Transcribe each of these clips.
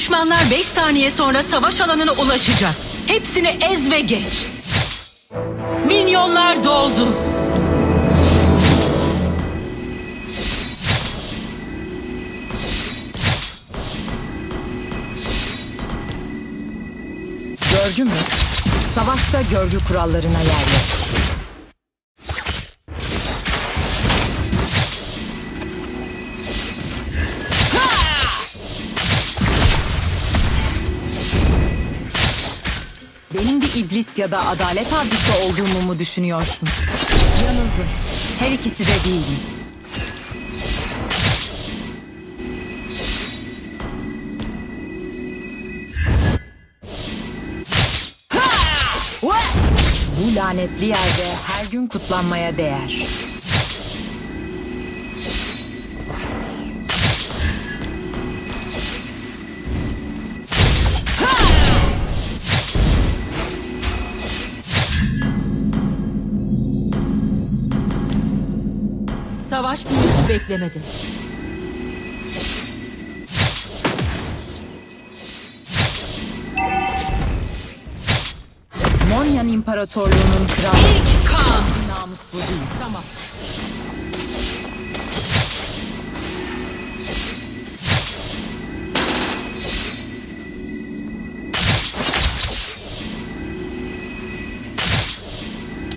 Düşmanlar 5 saniye sonra savaş alanına ulaşacak. Hepsini ez ve geç. Minyonlar doldu. Görgü mü? Savaşta görgü kurallarına yer yok. İblis ya da adalet abisi olduğumu mu düşünüyorsun? Yanıldın. Her ikisi de değilim. Bu lanetli yerde her gün kutlanmaya değer. Savaş büyüsü beklemedi. Monyan İmparatorluğu'nun kralı İlk kan. namuslu değil. Tamam.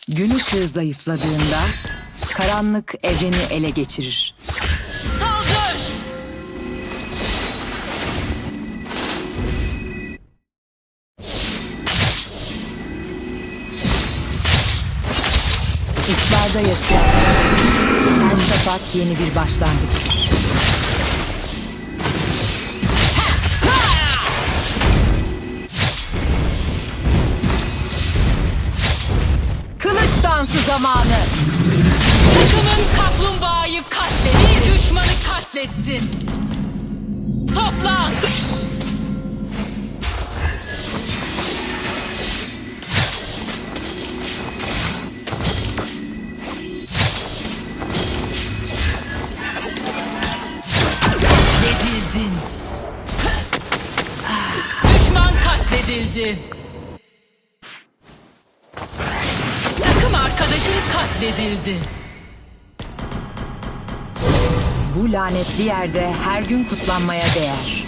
Gün ışığı zayıfladığında karanlık evreni ele geçirir. Saldır! İkbalda yaşayan şafak yeni bir başlangıç. Kılıç dansı zamanı. Takımın kaplumbağayı katletti. Bir düşmanı katlettin. Toplan! Katledildin. Düşman katledildi. Takım arkadaşın katledildi. Bu lanetli yerde her gün kutlanmaya değer.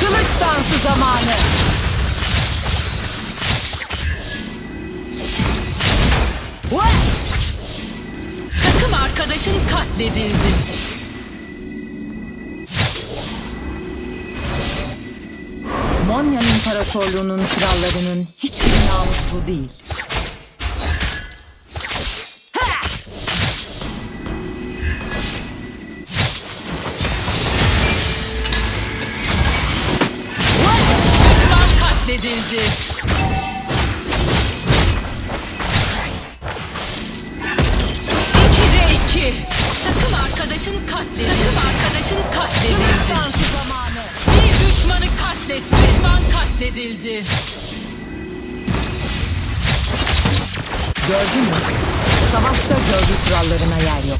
Kılıç dansı zamanı. What? Takım arkadaşın katledildi. İmparatorluğu'nun krallarının hiçbiri namuslu değil. Düşman katledildi. İkide iki. Takım arkadaşın katledildi. Takım arkadaşın katledildi. Katletti. Düşman katledildi. Gördün mü? Savaşta görgü kurallarına yer yok.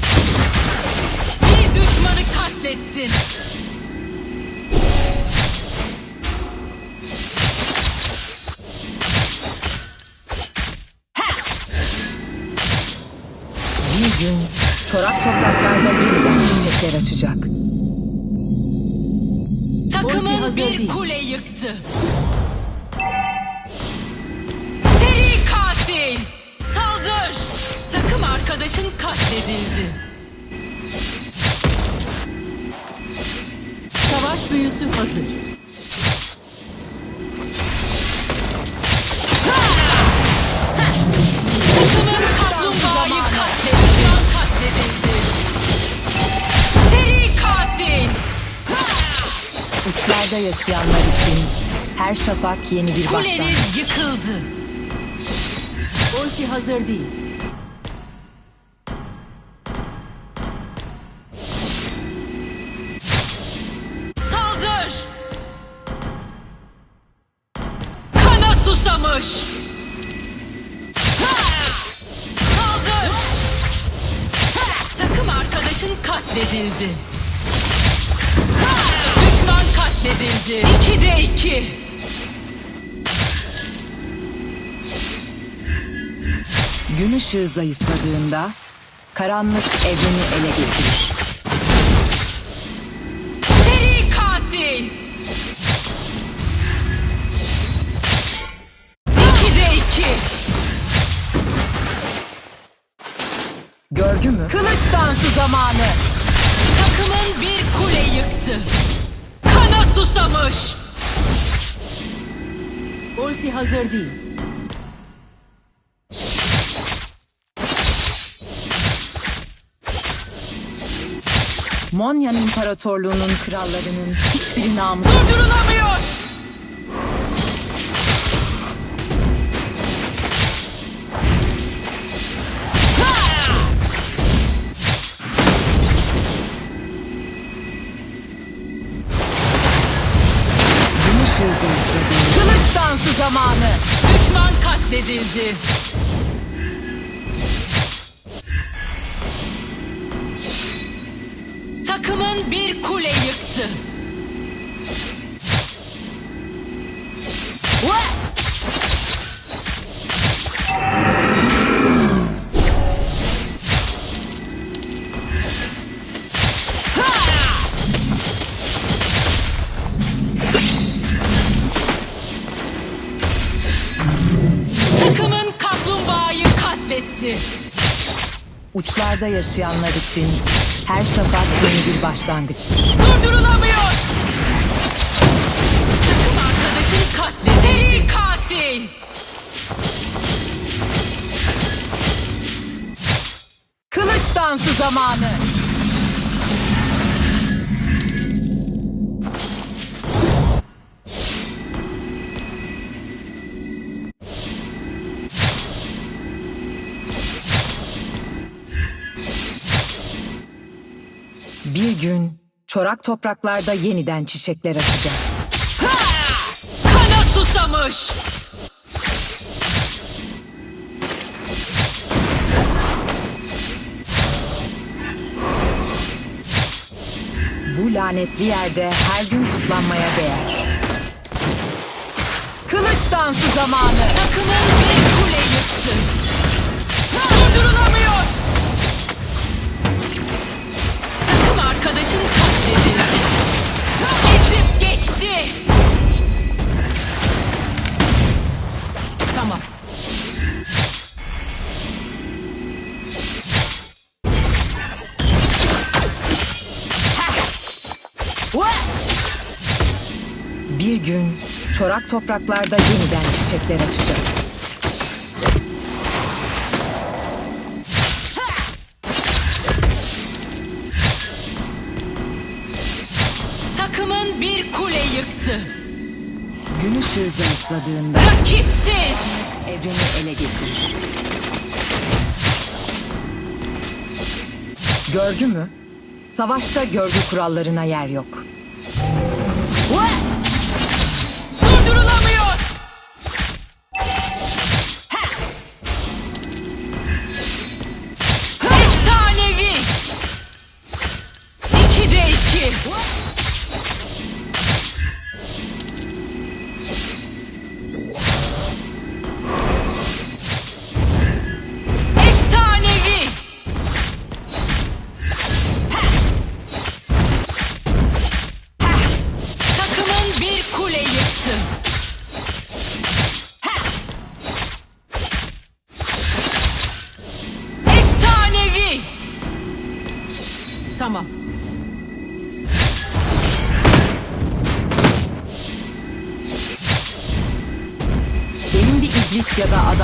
Bir düşmanı katlettin. Bir gün çorak topraklarda yeniden çiçekler açacak. Hazır bir değil. kule yıktı. Seri katil! Saldır! Takım arkadaşın katledildi. Savaş büyüsü hazır. Uçlarda yaşayanlar için her şafak yeni bir başlangıç. Kuleniz yıkıldı. Ulti hazır değil. susamış. Ha! Saldır. Ha! Takım arkadaşın katledildi. Katledildi. İki de iki. Gün ışığı zayıfladığında karanlık evreni ele geçirir. Seri katil. İki de iki. Görgü mü? Kılıç dansı zamanı. Takımın bir kule yıktı. Susamış. Ulti hazır değil. Monyan İmparatorluğu'nun krallarının hiçbiri namus Durdurulamıyor. Kılıç dansı zamanı. Düşman katledildi. Takımın bir kule yıktı. Takımın Uçlarda yaşayanlar için her şafak yeni bir başlangıçtır. Durdurulamıyor. Takım arkadaşın katledildi. Seri katil. Kılıç dansı zamanı. Bir gün çorak topraklarda yeniden çiçekler açacak. Kana susamış. Bu lanetli yerde her gün kutlanmaya değer. Kılıç dansı zamanı. Takımın bir kule yıktı. Durdurulamıyor. Arkadaşın katledildi. Ezip geçti. Tamam. Bir gün çorak topraklarda yeniden çiçekler açacak. Takımın bir kule yıktı. Gün ışığı zayıfladığında Rakipsiz. evreni ele geçirir. Görgü mü? Savaşta görgü kurallarına yer yok.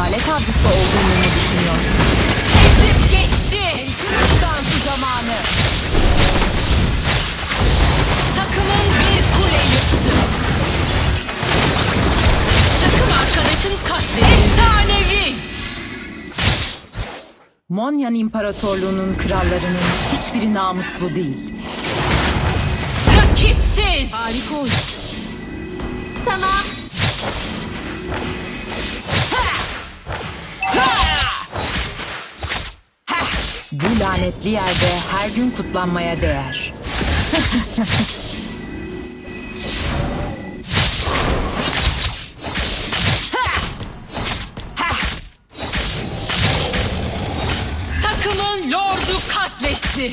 Adalet avcısı olduğumu mu düşünüyorsun? Ezip geçti. Kılıç dansı zamanı. Takımın bir kule yıktı. Takım arkadaşın katledildi. Efsanevi. Monyan İmparatorluğu'nun krallarının hiçbiri namuslu değil. Rakipsiz. Harika. Tamam. Lanetli yerde her gün kutlanmaya değer. Takımın lordu katletti.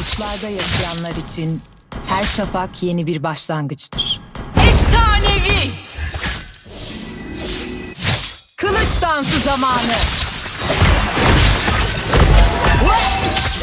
Uçlarda yaşayanlar için her şafak yeni bir başlangıçtır. Efsanevi. Kılıç dansı zamanı. What?